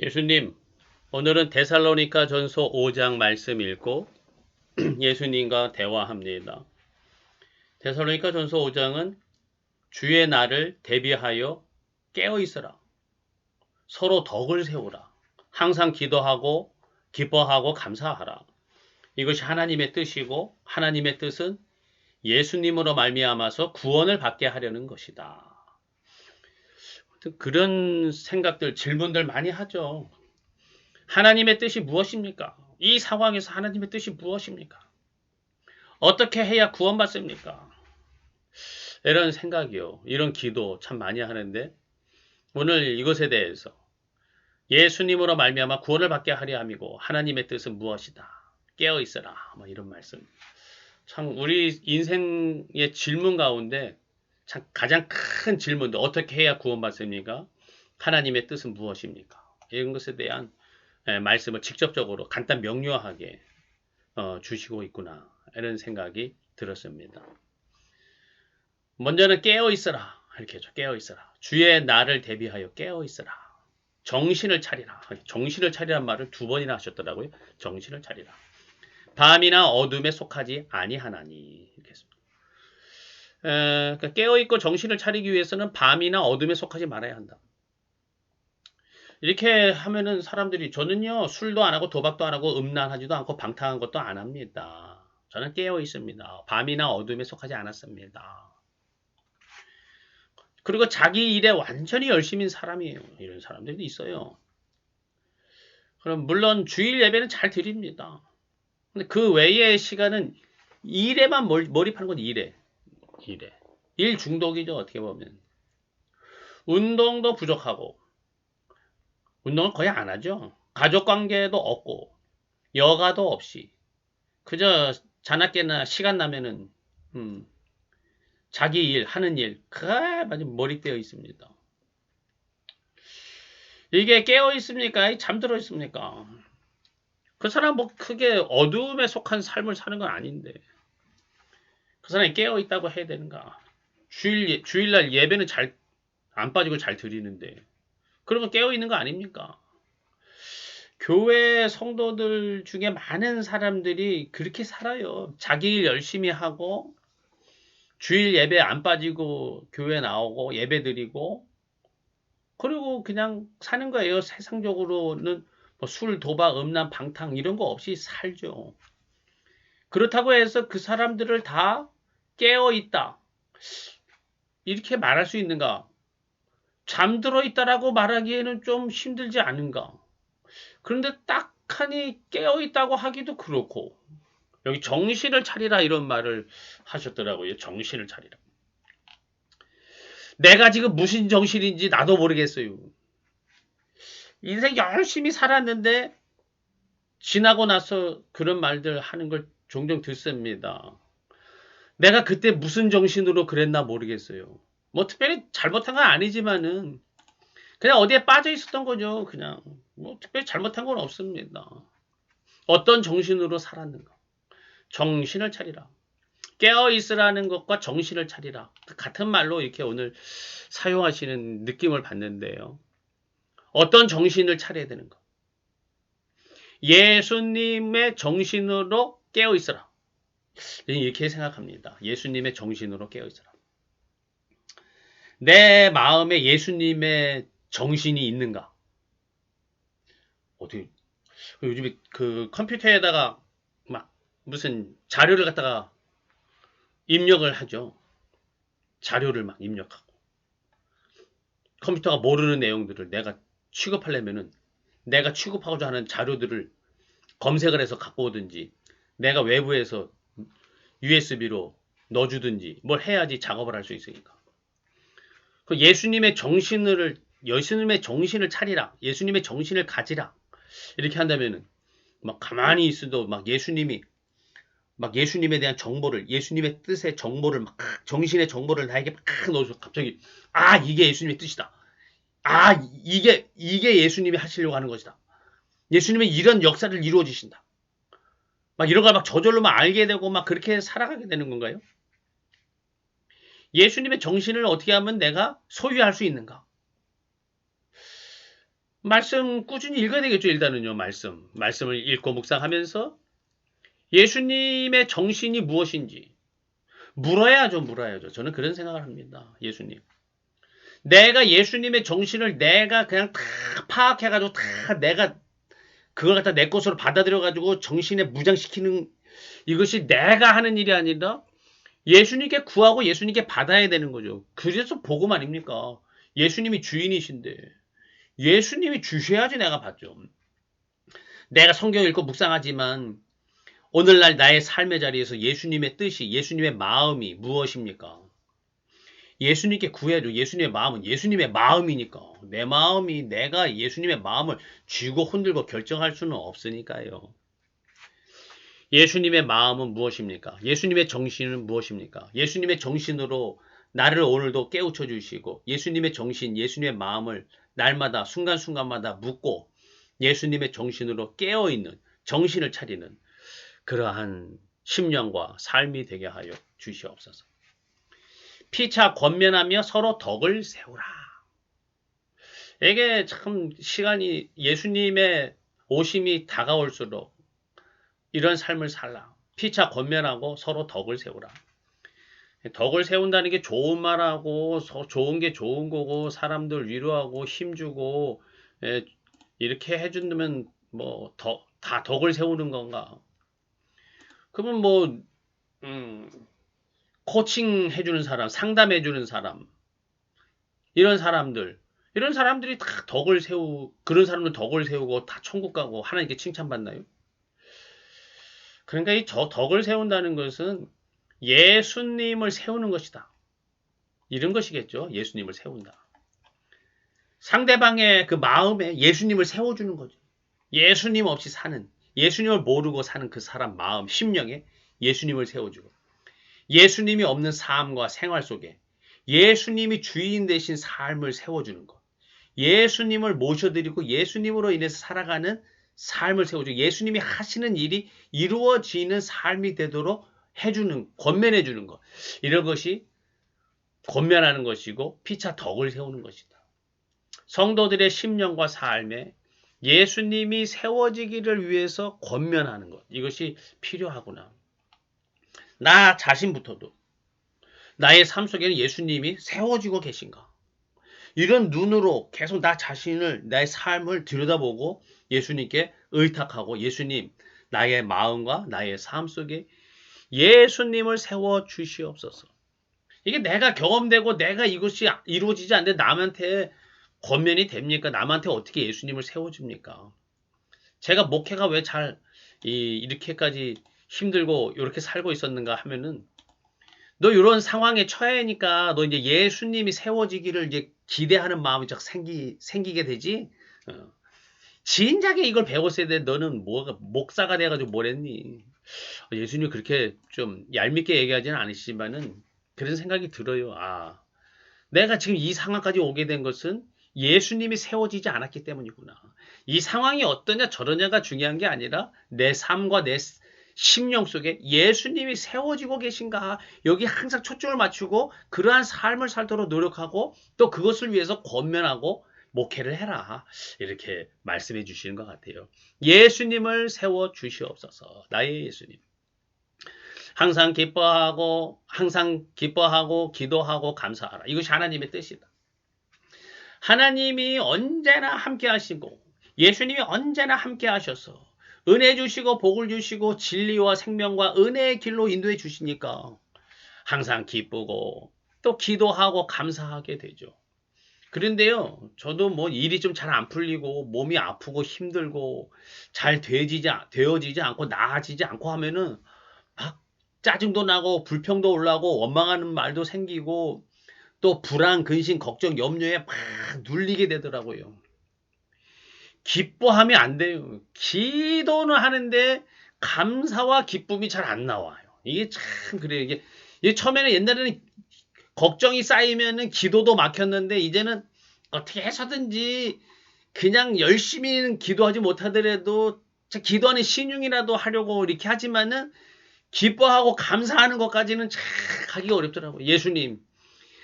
예수님, 오늘은 데살로니가 전서 5장 말씀 읽고 예수님과 대화합니다. 데살로니가 전서 5장은 주의 날을 대비하여 깨어 있어라. 서로 덕을 세우라. 항상 기도하고 기뻐하고 감사하라. 이것이 하나님의 뜻이고 하나님의 뜻은 예수님으로 말미암아서 구원을 받게 하려는 것이다. 그런 생각들, 질문들 많이 하죠. 하나님의 뜻이 무엇입니까? 이 상황에서 하나님의 뜻이 무엇입니까? 어떻게 해야 구원받습니까? 이런 생각이요. 이런 기도 참 많이 하는데 오늘 이것에 대해서 예수님으로 말미암아 구원을 받게 하려 함이고 하나님의 뜻은 무엇이다. 깨어 있어라. 뭐 이런 말씀. 참 우리 인생의 질문 가운데 참 가장 큰 질문도 어떻게 해야 구원받습니까? 하나님의 뜻은 무엇입니까? 이런 것에 대한 예, 말씀을 직접적으로 간단 명료하게 어, 주시고 있구나 이런 생각이 들었습니다. 먼저는 깨어 있어라 이렇게 죠 깨어 있어라. 주의 날을 대비하여 깨어 있어라. 정신을 차리라. 정신을 차리란 말을 두 번이나 하셨더라고요. 정신을 차리라. 밤이나 어둠에 속하지 아니하나니 이렇게 했습니다. 그러니까 깨어있고 정신을 차리기 위해서는 밤이나 어둠에 속하지 말아야 한다. 이렇게 하면은 사람들이 저는요 술도 안 하고 도박도 안 하고 음란하지도 않고 방탕한 것도 안 합니다. 저는 깨어 있습니다. 밤이나 어둠에 속하지 않았습니다. 그리고 자기 일에 완전히 열심인 사람이에요. 이런 사람들도 있어요. 그럼 물론 주일 예배는 잘 드립니다. 근데 그 외의 시간은 일에만 몰입하는 건 일에. 일에. 일 중독이죠, 어떻게 보면. 운동도 부족하고, 운동을 거의 안 하죠. 가족 관계도 없고, 여가도 없이, 그저 자나깨나 시간 나면은, 음, 자기 일, 하는 일, 그, 아주 몰입되어 있습니다. 이게 깨어 있습니까? 잠들어 있습니까? 그 사람 뭐 크게 어둠에 속한 삶을 사는 건 아닌데. 그 사람이 깨어 있다고 해야 되는가? 주일 예, 주일날 예배는 잘 안 빠지고 잘 드리는데 그러면 깨어 있는 거 아닙니까? 교회 성도들 중에 많은 사람들이 그렇게 살아요. 자기 일 열심히 하고 주일 예배 안 빠지고 교회 나오고 예배 드리고 그리고 그냥 사는 거예요. 세상적으로는 뭐 술, 도박, 음란, 방탕 이런 거 없이 살죠. 그렇다고 해서 그 사람들을 다 깨어 있다. 이렇게 말할 수 있는가? 잠들어 있다라고 말하기에는 좀 힘들지 않은가? 그런데 딱하니 깨어 있다고 하기도 그렇고 여기 정신을 차리라 이런 말을 하셨더라고요. 정신을 차리라. 내가 지금 무슨 정신인지 나도 모르겠어요. 인생 열심히 살았는데 지나고 나서 그런 말들 하는 걸 종종 듣습니다. 내가 그때 무슨 정신으로 그랬나 모르겠어요. 뭐 특별히 잘못한 건 아니지만은 그냥 어디에 빠져 있었던 거죠. 그냥 뭐 특별히 잘못한 건 없습니다. 어떤 정신으로 살았는가? 정신을 차리라. 깨어 있으라는 것과 정신을 차리라. 같은 말로 이렇게 오늘 사용하시는 느낌을 받는데요. 어떤 정신을 차려야 되는가? 예수님의 정신으로 깨어 있어라. 이렇게 생각합니다. 예수님의 정신으로 깨어 있어라. 내 마음에 예수님의 정신이 있는가? 어디 요즘에 그 컴퓨터에다가 막 무슨 자료를 갖다가 입력을 하죠. 자료를 막 입력하고 컴퓨터가 모르는 내용들을 내가 취급하려면은 내가 취급하고자 하는 자료들을 검색을 해서 갖고 오든지 내가 외부에서 USB로 넣어주든지 뭘 해야지 작업을 할 수 있으니까. 그 예수님의 정신을 예수님의 정신을 차리라. 예수님의 정신을 가지라. 이렇게 한다면은 막 가만히 있어도 막 예수님이 막 예수님에 대한 정보를 예수님의 뜻의 정보를 막 정신의 정보를 나에게 막 넣어서 갑자기 아 이게 예수님의 뜻이다. 아 이게 이게 예수님이 하시려고 하는 것이다. 예수님은 이런 역사를 이루어 주신다. 막 이런 걸 막 저절로만 알게 되고 막 그렇게 살아가게 되는 건가요? 예수님의 정신을 어떻게 하면 내가 소유할 수 있는가? 말씀 꾸준히 읽어야 되겠죠. 일단은요. 말씀. 말씀을 읽고 묵상하면서 예수님의 정신이 무엇인지 물어야죠. 물어야죠. 저는 그런 생각을 합니다. 예수님. 내가 예수님의 정신을 내가 그냥 다 파악해가지고 다 내가 그걸 갖다 내 것으로 받아들여 가지고 정신에 무장시키는 이것이 내가 하는 일이 아니라 예수님께 구하고 예수님께 받아야 되는 거죠. 그래서 복음 아닙니까? 예수님이 주인이신데 예수님이 주셔야지 내가 받죠. 내가 성경 읽고 묵상하지만 오늘날 나의 삶의 자리에서 예수님의 뜻이 예수님의 마음이 무엇입니까? 예수님께 구해줘. 예수님의 마음은 예수님의 마음이니까. 내 마음이 내가 예수님의 마음을 쥐고 흔들고 결정할 수는 없으니까요. 예수님의 마음은 무엇입니까? 예수님의 정신은 무엇입니까? 예수님의 정신으로 나를 오늘도 깨우쳐 주시고 예수님의 정신, 예수님의 마음을 날마다 순간순간마다 묻고 예수님의 정신으로 깨어 있는 정신을 차리는 그러한 심령과 삶이 되게 하여 주시옵소서. 피차 권면하며 서로 덕을 세우라. 이게 참 시간이 예수님의 오심이 다가올수록 이런 삶을 살라. 피차 권면하고 서로 덕을 세우라. 덕을 세운다는 게 좋은 말하고 좋은 게 좋은 거고 사람들 위로하고 힘주고 예, 이렇게 해준다면 뭐다 덕을 세우는 건가? 그러면 뭐 음, 코칭 해주는 사람, 상담해 주는 사람 이런 사람들 이런 사람들이 다 덕을 세우 그런 사람들 덕을 세우고 다 천국 가고 하나님께 칭찬받나요? 그러니까 이 저 덕을 세운다는 것은 예수님을 세우는 것이다. 이런 것이겠죠. 예수님을 세운다. 상대방의 그 마음에 예수님을 세워주는 거죠. 예수님 없이 사는, 예수님을 모르고 사는 그 사람 마음, 심령에 예수님을 세워주고, 예수님이 없는 삶과 생활 속에 예수님이 주인 되신 삶을 세워주는 것. 예수님을 모셔드리고 예수님으로 인해서 살아가는 삶을 세워주고 예수님이 하시는 일이 이루어지는 삶이 되도록 해주는, 권면해주는 것. 이런 것이 권면하는 것이고 피차 덕을 세우는 것이다. 성도들의 심령과 삶에 예수님이 세워지기를 위해서 권면하는 것. 이것이 필요하구나. 나 자신부터도 나의 삶 속에는 예수님이 세워지고 계신가? 이런 눈으로 계속 나 자신을, 나의 삶을 들여다보고 예수님께 의탁하고 예수님, 나의 마음과 나의 삶 속에 예수님을 세워 주시옵소서. 이게 내가 경험되고 내가 이것이 이루어지지 않는데 남한테 권면이 됩니까? 남한테 어떻게 예수님을 세워줍니까? 제가 목회가 왜 잘 이렇게까지 힘들고 이렇게 살고 있었는가 하면은 너 이런 상황에 처해니까 너 이제 예수님이 세워지기를 이제 기대하는 마음이 쫙 생기 생기게 되지. 어. 진작에 이걸 배웠어야 돼. 너는 뭐가 목사가 돼가지고 뭘 했니? 예수님 그렇게 좀 얄밉게 얘기하지는 않으시지만은 그런 생각이 들어요. 아, 내가 지금 이 상황까지 오게 된 것은 예수님이 세워지지 않았기 때문이구나. 이 상황이 어떠냐 저러냐가 중요한 게 아니라 내 삶과 내 심령 속에 예수님이 세워지고 계신가 여기 항상 초점을 맞추고 그러한 삶을 살도록 노력하고 또 그것을 위해서 권면하고 목회를 해라. 이렇게 말씀해 주시는 것 같아요. 예수님을 세워 주시옵소서. 나의 예수님. 항상 기뻐하고 항상 기뻐하고 기도하고 감사하라. 이것이 하나님의 뜻이다. 하나님이 언제나 함께 하시고 예수님이 언제나 함께 하셔서 은혜 주시고 복을 주시고 진리와 생명과 은혜의 길로 인도해 주시니까 항상 기쁘고 또 기도하고 감사하게 되죠. 그런데요, 저도 뭐 일이 좀 잘 안 풀리고 몸이 아프고 힘들고 잘 되어지지, 되어지지 않고 나아지지 않고 하면은 막 짜증도 나고 불평도 올라고 원망하는 말도 생기고 또 불안, 근심, 걱정, 염려에 막 눌리게 되더라고요. 기뻐하면 안 돼요. 기도는 하는데 감사와 기쁨이 잘 안 나와요. 이게 참 그래요. 이게, 이게 처음에는 옛날에는 걱정이 쌓이면은 기도도 막혔는데 이제는 어떻게 해서든지 그냥 열심히는 기도하지 못하더라도 기도하는 신용이라도 하려고 이렇게 하지만은 기뻐하고 감사하는 것까지는 참 가기가 어렵더라고요. 예수님,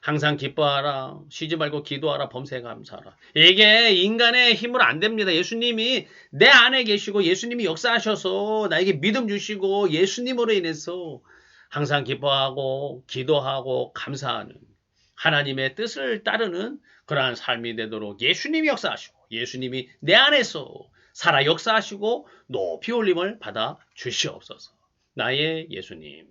항상 기뻐하라. 쉬지 말고 기도하라. 범사에 감사하라. 이게 인간의 힘으로 안 됩니다. 예수님이 내 안에 계시고 예수님이 역사하셔서 나에게 믿음 주시고 예수님으로 인해서 항상 기뻐하고 기도하고 감사하는 하나님의 뜻을 따르는 그러한 삶이 되도록 예수님이 역사하시고 예수님이 내 안에서 살아 역사하시고 높이 올림을 받아 주시옵소서. 나의 예수님.